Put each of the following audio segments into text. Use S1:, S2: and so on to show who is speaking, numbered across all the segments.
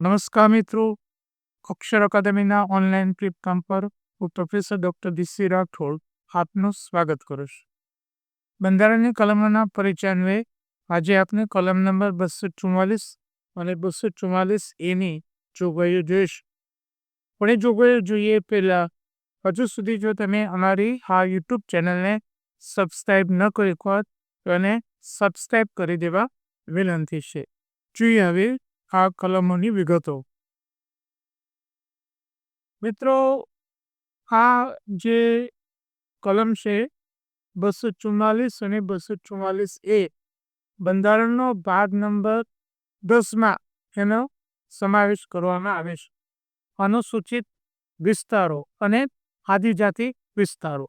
S1: નમસ્કાર મિત્રો. અક્ષર અકાદમીના online platform પર હું પ્રોફેસર ડૉક્ટર દિસી રાઠોડ આપનું સ્વાગત કરું છું. બંધારણની કલમોના પરિચય અન્વયે આજે આપણે કલમ નંબર બસો ચુમ્માલીસ અને બસો ચુમ્માલીસ એની જોગવાઈઓ જોઈશું. પણ એ જોગવાઈઓ જોઈએ પહેલાં, હજુ સુધી જો તમે અમારી આ યુટ્યુબ ચેનલને સબસ્ક્રાઈબ ન કરી હોત તો એને સબસ્ક્રાઈબ કરી દેવા વિનંતી છે. જોઈએ હવે આ કલમોની વિગતો. મિત્રો, આ જે કલમ છે, બસો ચુમ્માલીસ અને બસો ચુમ્માલીસ એ બંધારણનો ભાગ નંબર દસમાં એનો સમાવેશ કરવામાં આવે છે. અનુસૂચિત વિસ્તારો અને આદિજાતિ વિસ્તારો.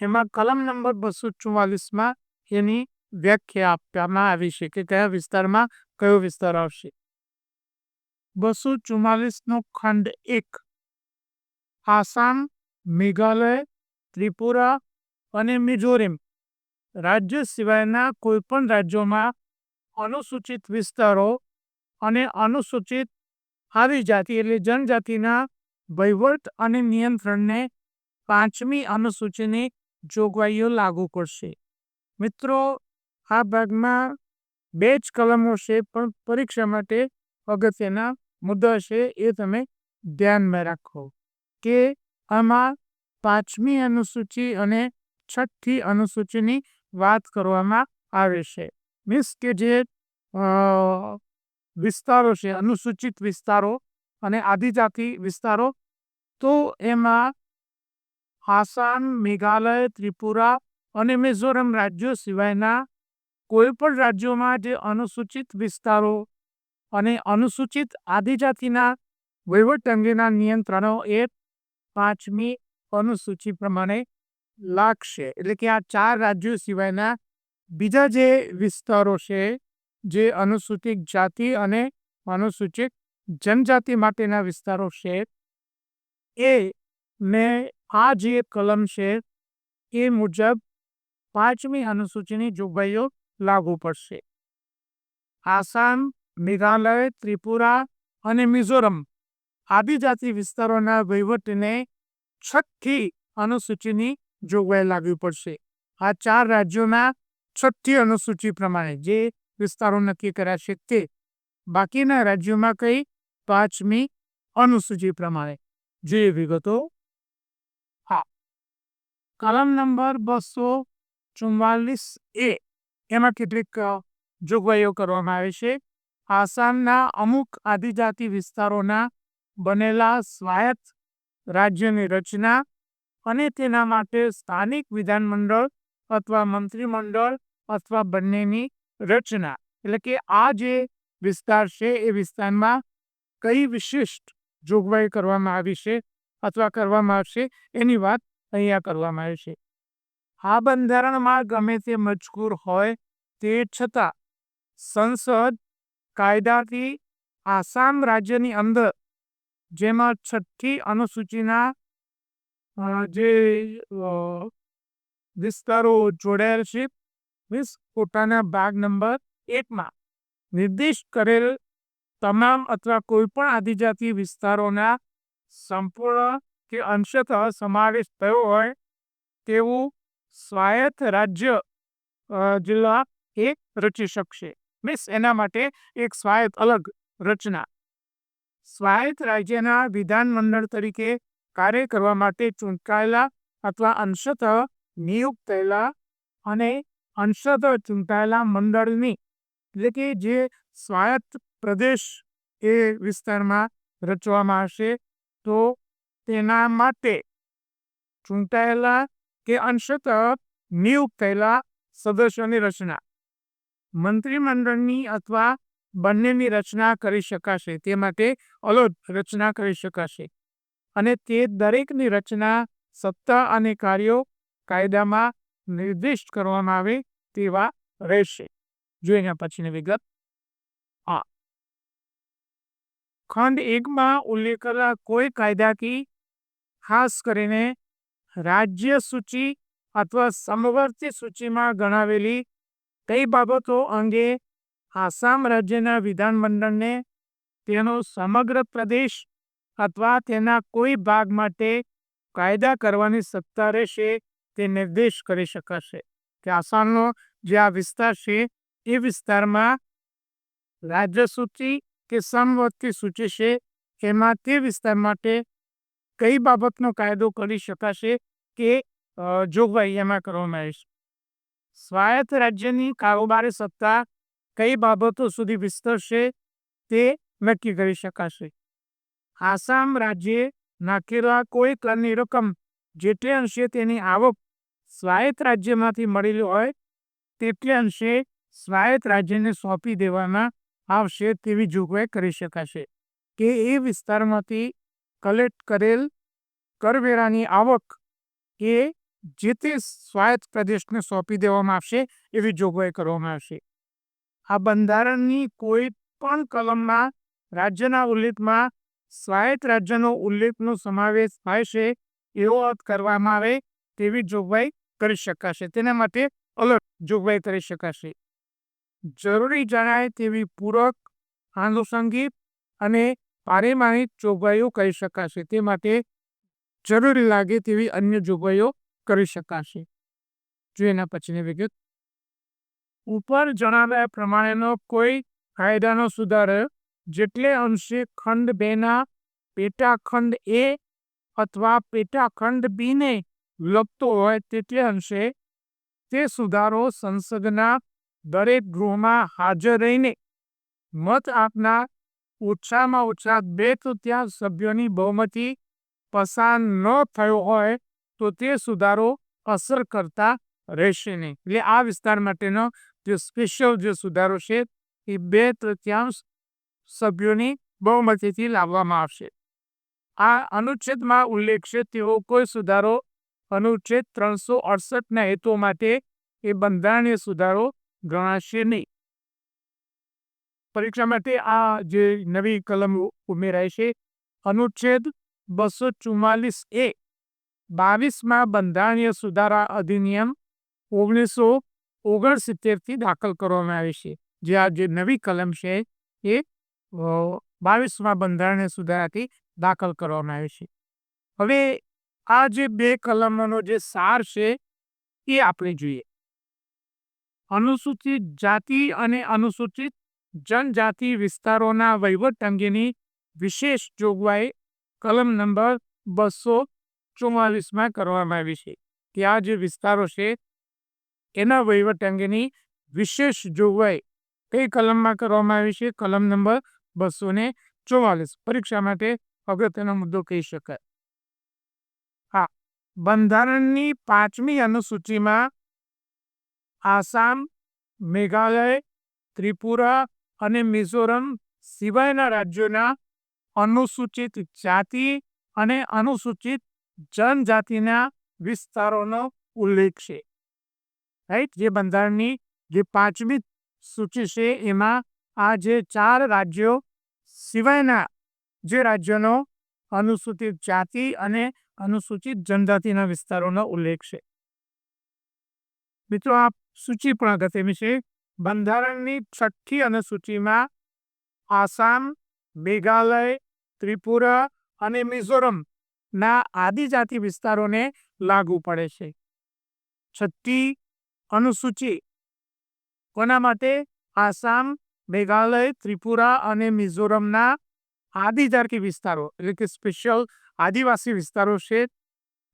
S1: એમાં કલમ નંબર બસો ચુમ્માલીસમાં એની વ્યાખ્યા આપવામાં આવી છે કે કયા વિસ્તારમાં કયો વિસ્તાર આવશે? બસો ચુમ્માલીસનો ખંડ એક. આસામ, મેઘાલય, ત્રિપુરા અને મિઝોરમ. રાજ્ય સિવાયના કોઈપણ રાજ્યોમાં અનુસૂચિત વિસ્તારો અને અનુસૂચિત આદિજાતિ એટલે જનજાતિના વહીવટ અને નિયંત્રણને પાંચમી અનુસૂચિની જોગવાઈઓ લાગુ પડશે. મિત્રો, આ ભાગમાં બે જ કલમો છે, પણ પરીક્ષા માટે અગત્યના મુદ્દા છે એ તમે ધ્યાનમાં રાખો કે આમાં પાંચમી અનુસૂચિ અને છઠ્ઠી અનુસૂચિની વાત કરવામાં આવે છે. મીન્સ કે જે વિસ્તારો છે, અનુસૂચિત વિસ્તારો અને આદિજાતિ વિસ્તારો, તો એમાં આસામ, મેઘાલય, ત્રિપુરા અને મિઝોરમ રાજ્યો સિવાયના કોઈ પણ રાજ્યોમાં જે અનુસૂચિત વિસ્તારો અને અનુસૂચિત આદિજાતિના વહીવટ અંગેના નિયંત્રણો એ પાંચમી અનુસૂચિ પ્રમાણે લાગશે. એટલે કે આ ચાર રાજ્યો સિવાયના બીજા જે વિસ્તારો છે, જે અનુસૂચિત જાતિ અને અનુસૂચિત જનજાતિ માટેના વિસ્તારો છે, એ ને આ જે કલમ છે, એ મુજબ પાંચમી અનુસૂચિની જોગવાઈઓ લાગુ પડશે. આસામ, મેઘાલય, ત્રિપુરા અને મિઝોરમ આદિજાતિ વિસ્તારોના વહીવટને છઠ્ઠી અનુસૂચિની જોગવાઈ લાગવી પડશે. આ ચાર રાજ્યોના છઠ્ઠી અનુસૂચિ પ્રમાણે જે વિસ્તારો નક્કી કર્યા છે તે બાકીના રાજ્યોમાં કઈ પાંચમી અનુસૂચિ પ્રમાણે. જોઈએ વિગતો હા. કલમ નંબર બસો ચુમ્માલીસ એ એમાં કેટલીક જોગવાઈઓ કરવામાં આવે છે. આસામના અમુક આદિજાતિ વિસ્તારોના બનેલા સ્વાયત્ત રાજ્યની રચના અને તેના માટે સ્થાનિક વિધાનમંડળ અથવા મંત્રીમંડળ અથવા બંનેની રચના. એટલે કે આ જે વિસ્તાર છે એ વિસ્તારમાં કઈ વિશિષ્ટ જોગવાઈ કરવામાં આવી છે અથવા કરવામાં આવશે એની વાત અહીંયા કરવામાં આવી છે. આ બંધારણમાં ગમે તે મજકૂર હોય તે છતાં સંસદ કાયદાથી આસામ રાજ્યની અંદર જેમાં છઠ્ઠી અનુસૂચિના જે વિસ્તારો જોડાયેલ છે, મીન્સ પોતાના ભાગ નંબર એકમાં નિર્દેશ કરેલ તમામ અથવા કોઈ પણ આદિજાતિ વિસ્તારોના સંપૂર્ણ કે અંશતઃ સમાવેશ થયો હોય તેવું સ્વાયત્ત રાજ્ય જિલ્લા એ રચી શકશે. મીન્સ એના માટે એક સ્વાયત્ત અલગ રચના. સ્વાયત્ત રાજ્યના વિધાનમંડળ તરીકે કાર્ય કરવા માટે ચૂંટાયેલા અથવા અંશતઃ નિયુક્ત થયેલા અને અંશતઃ ચૂંટાયેલા મંડળની, એટલે કે જે સ્વાયત્ત પ્રદેશ એ વિસ્તારમાં રચવામાં આવશે, તો તેના માટે ચૂંટાયેલા કે અંશત નિયુક્ત થયેલા સદસ્યોની રચના. મંત્રીમંડળની અથવા બંનેની રચના કરી શકાશે, તે માટે અલગ રચના કરી શકાશે. અને તે દરેકની રચના, સત્તા અને કાર્યો કાયદામાં નિર્દિષ્ટ કરવામાં આવે તેવા રહેશે. જોઈએ પછીની વિગત હા ખંડ એકમાં ઉલ્લેખ કરેલા કોઈ કાયદાથી ખાસ કરીને રાજ્ય સૂચિ અથવા સમવર્તી સૂચિમાં ગણાવેલી કઈ બાબતો અંગે આસામ રાજ્યના વિધાનમંડળને તેનો સમગ્ર પ્રદેશ અથવા તેના કોઈ ભાગ માટે કાયદા કરવાની સત્તા રહેશે તે નિર્દેશ કરી શકાશે. કે આસામનો જે આ વિસ્તાર છે, એ વિસ્તારમાં રાજ્ય સૂચિ કે સમવર્તી સૂચિ છે, એમાં તે વિસ્તાર માટે કઈ બાબતનો કાયદો કરી શકાશે કે જોગવાઈ એમાં કરવામાં આવી છે સ્વાયત્ત રાજ્યની કારોબારી સત્તા કઈ બાબતો સુધી વિસ્તરશે તે નક્કી કરી શકાશે? આસામ રાજ્યે નાખેલા કોઈ કરની રકમ જેટલે અંશે તેની આવક સ્વાયત્ત રાજ્યમાંથી મળેલી હોય, તેટલે અંશે સ્વાયત્ત રાજ્યને સોંપી દેવામાં આવશે તેવી જોગવાઈ કરી શકાશે. કે એ વિસ્તારમાંથી કલેક્ટ કરેલ કરવેરાની આવક એ જે તે સ્વાયત્ત પ્રદેશને સોંપી દેવામાં આવશે એવી જોગવાઈ કરવામાં આવશે. આ બંધારણની કોઈ પણ કલમમાં, રાજ્યના ઉલ્લેખમાં, સ્વાયત્ત રાજ્યનો ઉલ્લેખનો સમાવેશ થાય છે એવો અર્થ કરવામાં આવે તેવી જોગવાઈ કરી શકાશે. તેના માટે અલગ જોગવાઈ કરી શકાશે. જરૂરી જણાય તેવી પૂરક, આનુષંગિક અને પારિમાણિક જોગવાઈઓ કરી શકાશે. તે માટે જરૂરી લાગે તેવી અન્ય જોગવાઈઓ કરી શકાશે. જો એના પછીની વિગત. ઉપર જણાવ્યા પ્રમાણેનો કોઈ કાયદાનો સુધારો જેટલે અંશે ખંડ બેના પેટાખંડ એ અથવા પેટાખંડ બીને લગતો હોય તેટલે અંશે તે સુધારો સંસદના દરેક ગૃહમાં હાજર રહીને મત આપનાર ઓછામાં ઓછા બે તૃતીયાંશ સભ્યોની બહુમતી પસાર ન થયો હોય તો તે સુધારો અસર કરતા રહેશે નહીં. એટલે આ વિસ્તાર માટેનો જે સ્પેશિયલ જે સુધારો છે, એ બે તૃતીયાંશ સભ્યોની બહુમતીથી લાવવામાં આવશે. આ અનુચ્છેદમાં ઉલ્લેખ છે તેવો કોઈ સુધારો અનુચ્છેદ ત્રણસો અડસઠના હેતુ માટે એ બંધારણીય સુધારો ગણાશે નહીં. પરીક્ષા માટે આ જે નવી કલમ ઉમેરાય છે, અનુચ્છેદ બસો ચુમ્માલીસ એ બાવીસમાં બંધારણીય સુધારા અધિનિયમ ઓગણીસો ઓગણસિત્તેરથી દાખલ કરવામાં આવી છે. જે આ જે નવી કલમ છે, એ બાવીસમાં બંધારણીય સુધારાથી દાખલ કરવામાં આવી છે. હવે આ જે બે કલમોનો જે સાર છે, એ આપણે જોઈએ. અનુસૂચિત જાતિ અને અનુસૂચિત જનજાતિ વિસ્તારોના વહીવટ અંગેની વિશેષ જોગવાઈ કલમ નંબર બસો ચુમ્માલીસમાં કરવામાં આવી છે. કે આ જે વિસ્તારો છે, એના વહીવટ અંગેની વિશેષ જોગવાઈ કઈ કલમમાં કરવામાં આવી છે? કલમ નંબર બસો ને ચોવાલીસ પરીક્ષા માટે અગત્યનો મુદ્દો કહી શકાય. હા, બંધારણની પાંચમી અનુસૂચિમાં આસામ, મેઘાલય, ત્રિપુરા અને મિઝોરમ સિવાયના રાજ્યોના અનુસૂચિત જાતિ અને અનુસૂચિત જનજાતિના વિસ્તારોનો ઉલ્લેખ છે. રાઈટ જે બંધારણની જે પાંચમી સૂચિ છે, એમાં આ જે ચાર રાજ્યો સિવાયના જે રાજ્યોનો અનુસૂચિત જાતિ અને અનુસૂચિત જનજાતિના વિસ્તારોનો ઉલ્લેખ છે. મિત્રો, આ સૂચિ પણ અગત્યની છે. બંધારણની છઠ્ઠી અનુસૂચિમાં આસામ, મેઘાલય, ત્રિપુરા અને મિઝોરમ ના આદિજાતિ વિસ્તારોને લાગુ પડે છે. છઠ્ઠી અનુસૂચિ કોના માટે? આસામ, મેઘાલય, ત્રિપુરા અને મિઝોરમના આદિજાતિ વિસ્તારો, એટલે કે સ્પેશિયલ આદિવાસી વિસ્તારો છે.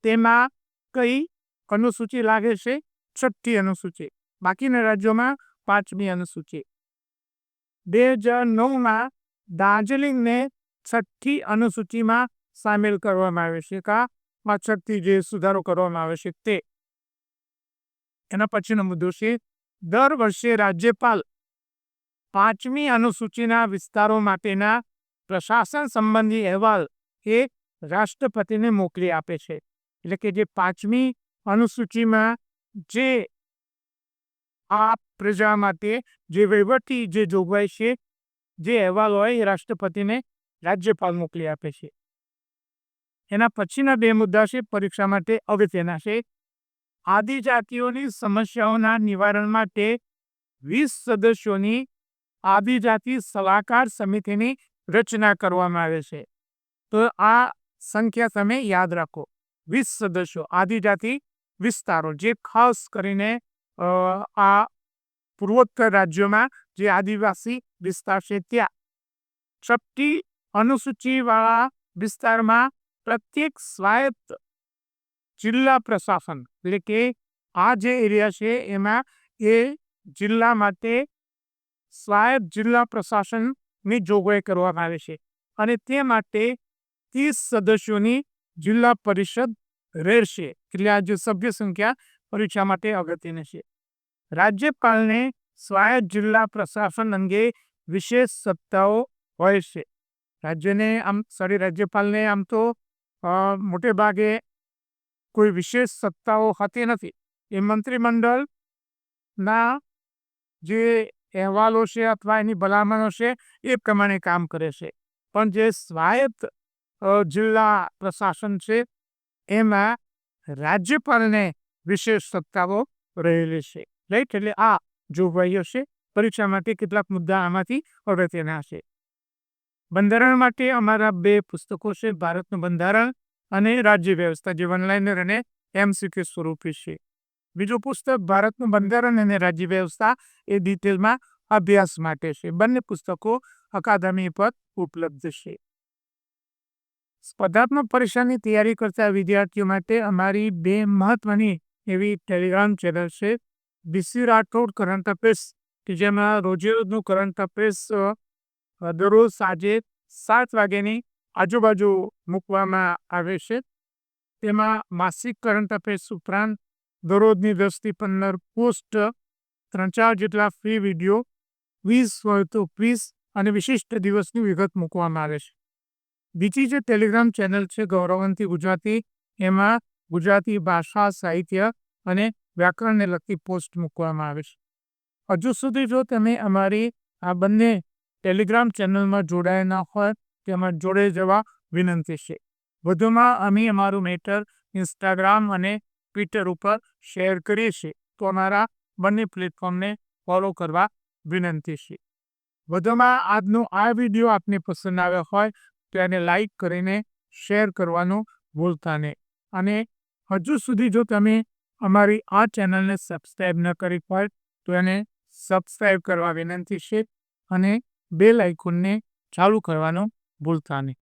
S1: તેમાં કઈ અનુસૂચિ લાગે છે? છઠ્ઠી અનુસૂચિ. બાકીના રાજ્યોમાં પાંચમી અનુસૂચિ. બે હજાર નવમાં દાર્જિલિંગને છઠ્ઠી અનુસૂચિમાં સામેલ કરવામાં આવે છે. કા? પાછળથી જે સુધારો કરવામાં આવે છે તે. એના પછીનો મુદ્દો છે, દર વર્ષે રાજ્યપાલ પાંચમી અનુસૂચિના વિસ્તારો માટેના પ્રશાસન સંબંધી અહેવાલ એ રાષ્ટ્રપતિને મોકલી આપે છે. એટલે કે જે પાંચમી અનુસૂચિમાં જે આ પ્રજા માટે જે વહીવટી, જે જોગવાઈ છે, જે અહેવાલ હોય એ રાષ્ટ્રપતિને રાજ્યપાલ મોકલી આપે છે. એના પછીના બે મુદ્દા છે, પરીક્ષા માટે અગત્યના છે. આદિજાતિઓની સમસ્યાઓના નિવારણ માટે વીસ સદસ્યોની આદિજાતિ સલાહકાર સમિતિની રચના કરવામાં આવે છે. તો આ સંખ્યા તમે યાદ રાખો. વીસ સદસ્યો આદિજાતિ વિસ્તારો, જે ખાસ કરીને આ પૂર્વોત્તર રાજ્યોમાં જે આદિવાસી વિસ્તાર છે, ત્યાં છઠ્ઠી અનુસૂચિવાળા વિસ્તારમાં પ્રત્યેક સ્વાયત્ત જિલ્લા પ્રશાસન, એટલે કે આ જે એરિયા છે, એમાં એ જિલ્લા માટે સ્વાયત્ત જિલ્લા પ્રશાસનની જોગવાઈ કરવામાં આવે છે. અને તે માટે ત્રીસ સદસ્યોની જિલ્લા પરિષદ રહેશે. એટલે આ જે સભ્ય સંખ્યા પરીક્ષા માટે અગત્યની છે. રાજ્યપાલને સ્વાયત્ત જિલ્લા પ્રશાસન અંગે વિશેષ સત્તાઓ હોય છે. રાજ્યને આમ સોરી રાજ્યપાલને આમ તો મોટે ભાગે કોઈ વિશેષ સત્તાઓ હોતી નથી. એ મંત્રીમંડળના જે અહેવાલો છે અથવા એની ભલામણો છે એ પ્રમાણે કામ કરે છે. પણ જે સ્વાયત્ત જિલ્લા પ્રશાસન છે, એમાં રાજ્યપાલને વિશેષ સત્તાઓ રહેલી છે. રાઈટ એટલે આ જોગવાઈઓ છે. પરીક્ષા માટે કેટલાક મુદ્દા આમાંથી અગત્યના છે. બંધારણ માટે અમારા બે પુસ્તકો છે. ભારતનું બંધારણ અને રાજ્ય વ્યવસ્થા, જે વનલાઇનર અને એમસીક્યુ સ્વરૂપે છે. બીજું પુસ્તક, ભારતનું બંધારણ અને રાજ્ય વ્યવસ્થા, એ ડિટેલમાં અભ્યાસ માટે છે. બંને પુસ્તકો અકાદમી પર ઉપલબ્ધ છે. સ્પર્ધાત્મક પરીક્ષાની તૈયારી કરતા વિદ્યાર્થીઓ માટે અમારી બે મહત્વની એવી ટેલિગ્રામ ચેનલ છે. બીસી રાઠોડ કરંટ અફેર્સ, કે જેમાં રોજે રોજનું કરંટ અફેર્સ દરરોજ સાંજે સાત વાગ્યાની આજુબાજુ મૂકવામાં આવે છે. તેમાં માસિક કરંટ અફેર્સ ઉપરાંત દરરોજની દસથી પંદર પોસ્ટ, ત્રણ ચાર જેટલા ફ્રી વીડિયો વીસ હોય તો વીસ અને વિશિષ્ટ દિવસની વિગત મૂકવામાં આવે છે. બીજી જે ટેલિગ્રામ ચેનલ છે ગૌરવંતી ગુજરાતી, એમાં ગુજરાતી ભાષા, સાહિત્ય અને વ્યાકરણને લગતી પોસ્ટ મૂકવામાં આવે છે. હજુ સુધી જો તમે અમારી આ બંને ટેલિગ્રામ ચેનલમાં જોડાયા ના હોય તેમાં જોડે જવા વિનંતી છે. વધુમાં અમે અમારું મેટર ઇન્સ્ટાગ્રામ અને ટ્વિટર ઉપર શેર કરીએ છીએ, તો અમારા બંને પ્લેટફોર્મને ફોલો કરવા વિનંતી છે. વધુમાં આજનો આ વીડિયો આપને પસંદ આવ્યો હોય, તો એને લાઈક કરીને શેર કરવાનું ભૂલતા નહીં. અને હજુ સુધી જો તમે અમારી આ ચેનલને સબસ્ક્રાઈબ ન કરી હોય, તો એને સબસ્ક્રાઈબ કરવા વિનંતી છે અને બેલ આઇકોનને ચાલુ કરવાનો ભૂલતા નહીં.